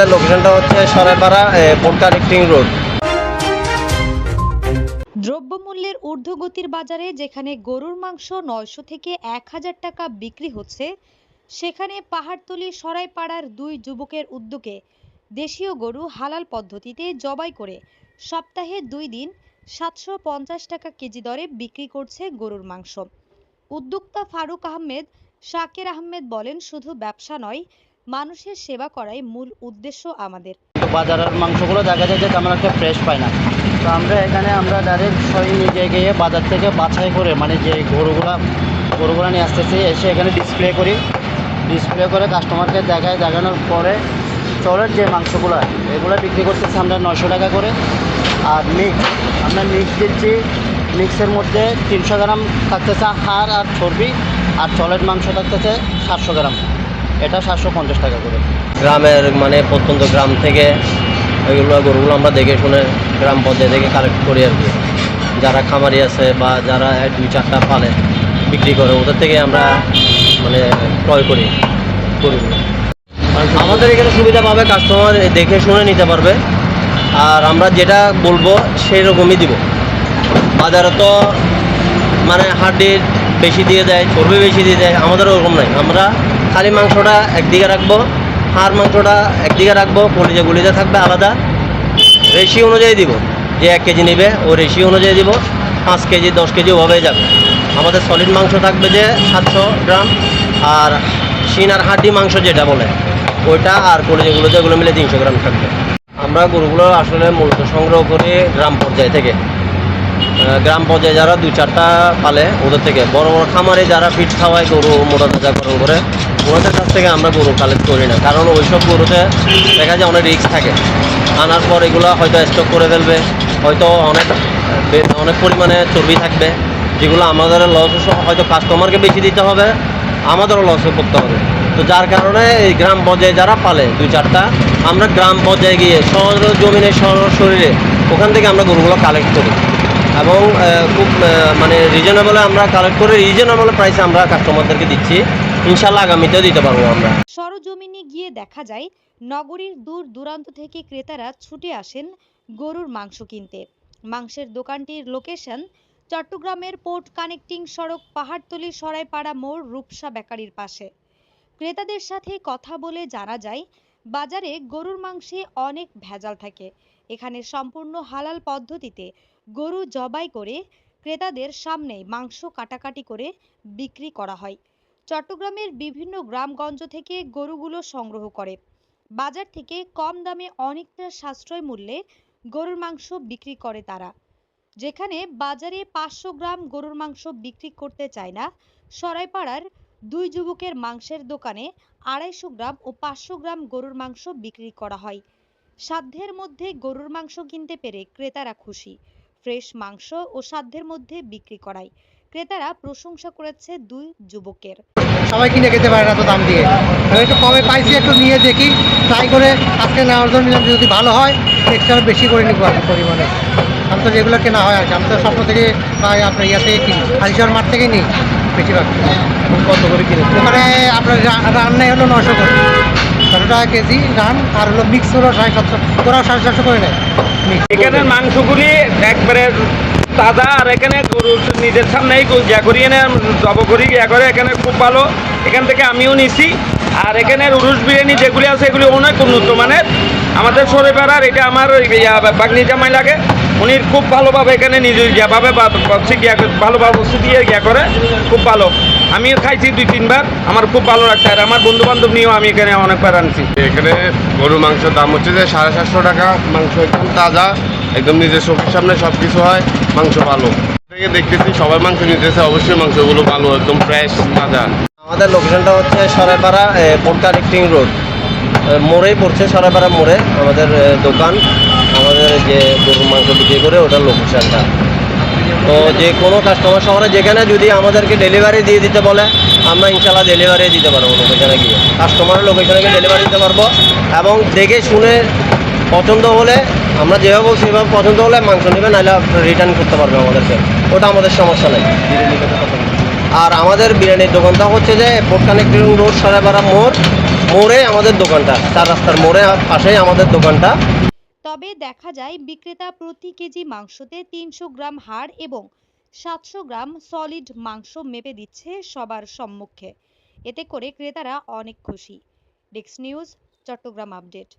আমাদের লোকেশনটা হচ্ছে সরাইপাড়া পোর্ট কানেক্টিং রোড। দ্রব্যমূল্যের ঊর্ধ্বগতির বাজারে যেখানে গরুর মাংস নয়শো থেকে এক হাজার টাকা বিক্রি হচ্ছে, সেখানে পাহাড়তলি সরাইপাড়ার দুই যুবকের উদ্যোগে দেশীয় গরু হালাল পদ্ধতিতে জবাই করে সপ্তাহে দুই দিন সাতশো পঞ্চাশ টাকা কেজি দরে বিক্রি করছে গরুর মাংস। উদ্যোক্তা ফারুক আহমেদ, শাকের আহমেদ বলেন, শুধু ব্যবসা নয় মানুষের সেবা করাই মূল উদ্দেশ্য আমাদের। বাজারের মাংসগুলো দেখা যায় যে তেমন একটা ফ্রেশ পায় না। তো আমরা এখানে আমরা ডাইরেক্ট সবাই নিজে গিয়ে বাজার থেকে বাছাই করে মানে যে গরুগুলা, গরুগুলো নিয়ে আসতেছি, এসে এখানে ডিসপ্লে করি। ডিসপ্লে করে কাস্টমারকে দেখায় দেখানোর পরে চলের যে মাংসগুলো, এগুলো বিক্রি করতেছি আমরা নশো টাকা করে। আর মিক্স আমরা মিক্স দিচ্ছি মিক্সের মধ্যে তিনশো গ্রাম থাকতেছে হাড় আর চর্বি, আর চলের মাংস থাকতেছে সাতশো গ্রাম। এটা সাতশো পঞ্চাশ টাকা করে। গ্রামের মানে প্রত্যন্ত গ্রাম থেকে ওইগুলো গরুগুলো আমরা দেখে শুনে গ্রাম পর্যায়ে থেকে কালেক্ট করি আর কি। যারা খামারি আছে বা যারা দুই চারটা পালে বিক্রি করে, ওদের থেকে আমরা মানে ক্রয় করি গরুগুলো। আমাদের এখানে সুবিধা পাবে কাস্টমার দেখে শুনে নিতে পারবে। আর আমরা যেটা বলব সেই রকমই দিব। বাজারে তো মানে হাড্ডির বেশি দিয়ে দেয়, চর্বি বেশি দিয়ে দেয়, আমাদের ওরকম নাই। আমরা খালি মাংসটা একদিকে রাখব হাড় মাংসটা একদিকে রাখব, কলিজে গুলিতে থাকবে আলাদা। রেশি অনুযায়ী দিব, যে এক কেজি নেবে, ও রেশি অনুযায়ী দিব, পাঁচ কেজি, দশ কেজি, ওভাবেই যাবে। আমাদের সলিড মাংস থাকবে যে সাতশো গ্রাম, আর শিন আর হাড্ডি মাংস যেটা বলে, ওইটা আর কলিজেগুলো যেগুলো মিলে তিনশো গ্রাম থাকবে। আমরা গরুগুলো আসলে মূলত সংগ্রহ করি গ্রাম পর্যায় থেকে। গ্রাম পর্যায়ে যারা দু চারটা পালে, ওদের থেকে। বড় বড় খামারে যারা ফিট খাওয়ায়, গরু মোটা তাজাকরণ করে ওনাদের কাছ থেকে আমরা গরু কালেক্ট করি না। কারণ ওইসব গরুতে দেখা যায় অনেক রিস্ক থাকে। আনার পর এগুলো হয়তো স্টক করে ফেলবে, হয়তো অনেক অনেক পরিমাণে চর্বি থাকবে, যেগুলো আমাদের লস হয়তো কাস্টমারকে বেশি দিতে হবে, আমাদেরও লসে পড়তে হবে। তো যার কারণে এই গ্রাম পর্যায়ে যারা পালে, দুই চারটা, আমরা গ্রাম পর্যায়ে গিয়ে সহজ জমিনে শরীরে ওখান থেকে আমরা গরুগুলো কালেক্ট করি। এবং খুব মানে রিজনেবলে আমরা কালেক্ট করে রিজনেবল প্রাইসে আমরা কাস্টমারদেরকে দিচ্ছি। ইনশাল্লাহ আগামীতেও দিতে পারব আমরা। সরজমিনে গিয়ে দেখা যায়, নগরীর দূর দূরান্ত থেকে ক্রেতারা ছুটে আসেন গরুর মাংস কিনতে। মাংসের দোকানটির লোকেশন চট্টগ্রামের পোর্ট কানেক্টিং সড়ক পাহাড়তলি সরাইপাড়া মোড় রূপসা বেকারির পাশে। ক্রেতাদের সাথে কথা বলে জানা যায়, বাজারে গরুর মাংসে অনেক ভেজাল থাকে। এখানে সম্পূর্ণ হালাল পদ্ধতিতে গরু জবাই করে ক্রেতাদের সামনে মাংস কাটাকাটি করে বিক্রি করা হয়। চট্টগ্রামের বিভিন্ন গ্রামগঞ্জ থেকে গরুগুলো সংগ্রহ করে। বাজার থেকে কম দামে অনেকটা সাশ্রয় মূল্যে গরুর মাংস বিক্রি করে তারা। যেখানে বাজারে পাঁচশো গ্রাম গরুর মাংস বিক্রি করতে চায় না, সরাইপাড়ার দুই যুবকের মাংসের দোকানে আড়াইশো গ্রাম ও পাঁচশো গ্রাম গরুর মাংস বিক্রি করা হয়। সাধ্যের মধ্যে গরুর মাংস কিনতে পেরে ক্রেতারা খুশি। ফ্রেশ মাংস ও সাধ্যের মধ্যে বিক্রি করায়। ক্রেতারা প্রশংসা করেছে দুই যুবকের। সবাই কিনে খেতে পারে না তো দাম দিয়ে। আমি একটু কমে পাইছি একটু নিয়ে দেখি। ট্রাই করে আজকে নেওয়ার জন্য নিলাম যদি ভালো হয় এক্সট্রা বেশি করে নিবো কি পরিমাণে। আমি তো রেগুলার কেনা হয় আর কি আমি তো স্বপ্ন থেকে বা আপনার ইয়া থেকে কিনি হালিশহর মাঠ থেকে নিই বেশিরভাগ। কত করে কিনে ওখানে আপনার রান্নাই হলো নশো করে। ছশো টাকা কেজি রান আর হলো মিক্স হলো সাড়ে সাতশো ওরাও সাড়ে সাতশো করে নেয়। মিক্স এখানের মাংসগুলি একবারে তাজা আর এখানে গরু নিজের সামনেই গরু ইয়া করি এনে জব করি, ইয়া করে এখানে খুব ভালো। এখান থেকে আমিও নিছি। আর এখানে উরুস বিরিয়ানি যেগুলি আছে, এগুলি অনেক উন্নত মানের। আমাদের সরে পাড়ার এটা আমার বাগনি জামাই লাগে। উনি খুব ভালোভাবে এখানে নিজে ইয়াভাবে ভালোভাবে দিয়ে ইয়া করে, খুব ভালো। আমিও খাইছি দুই, তিনবার। আমার খুব ভালো লাগছে। আর আমার বন্ধু বান্ধব নিয়েও আমি এখানে অনেকবার আনছি। এখানে গরুর মাংসের দাম হচ্ছে যে সাড়ে সাতশো টাকা। মাংস একদম তাজা। একদম নিজের চোখের সামনে সব কিছু হয়, মাংস ভালো। থেকে দেখতেছি সবাই মাংস নিতেছে, অবশ্যই মাংসগুলো ভালো, একদম ফ্রেশ তাজা। আমাদের লোকেশনটা হচ্ছে সরাইপাড়া পোর্ট কানেক্টিং রোড। মোড়েই পড়ছে সরাইপাড়া মোড়ে আমাদের দোকান। আমাদের যে গরুর মাংস বিক্রি করে ওটার লোকেশনটা। তো যে কোনো কাস্টমার শহরে, যেখানে যদি আমাদেরকে ডেলিভারি দিয়ে দিতে বলে, আমরা ইনশাল্লাহ ডেলিভারি দিতে পারব লোকেশনে গিয়ে। কাস্টমারের লোকেশনে গিয়ে ডেলিভারি দিতে পারব। এবং দেখে শুনে পছন্দ হলে, আমরা যেভাবে বলছি, সেভাবে পছন্দ হলে মাংস নেবে, নাহলে রিটার্ন করতে পারবে আমাদেরকে। ওটা আমাদের সমস্যা নেই। আর আমাদের বিরিয়ানির দোকানটা হচ্ছে যে পোর্ট কানেক্টিং রোড সরাইপাড়া মোড়, মোড়ে আমাদের দোকানটা, চার রাস্তার মোড়ে পাশেই আমাদের দোকানটা। তবে দেখা যায়, বিক্রেতা প্রতি কেজি মাংসতে তিনশো গ্রাম হাড় এবং সাতশো গ্রাম সলিড মাংস মেপে দিচ্ছে সবার সম্মুখে। এতে করে ক্রেতারা অনেক খুশি। ডেক্স নিউজ চট্টগ্রাম আপডেট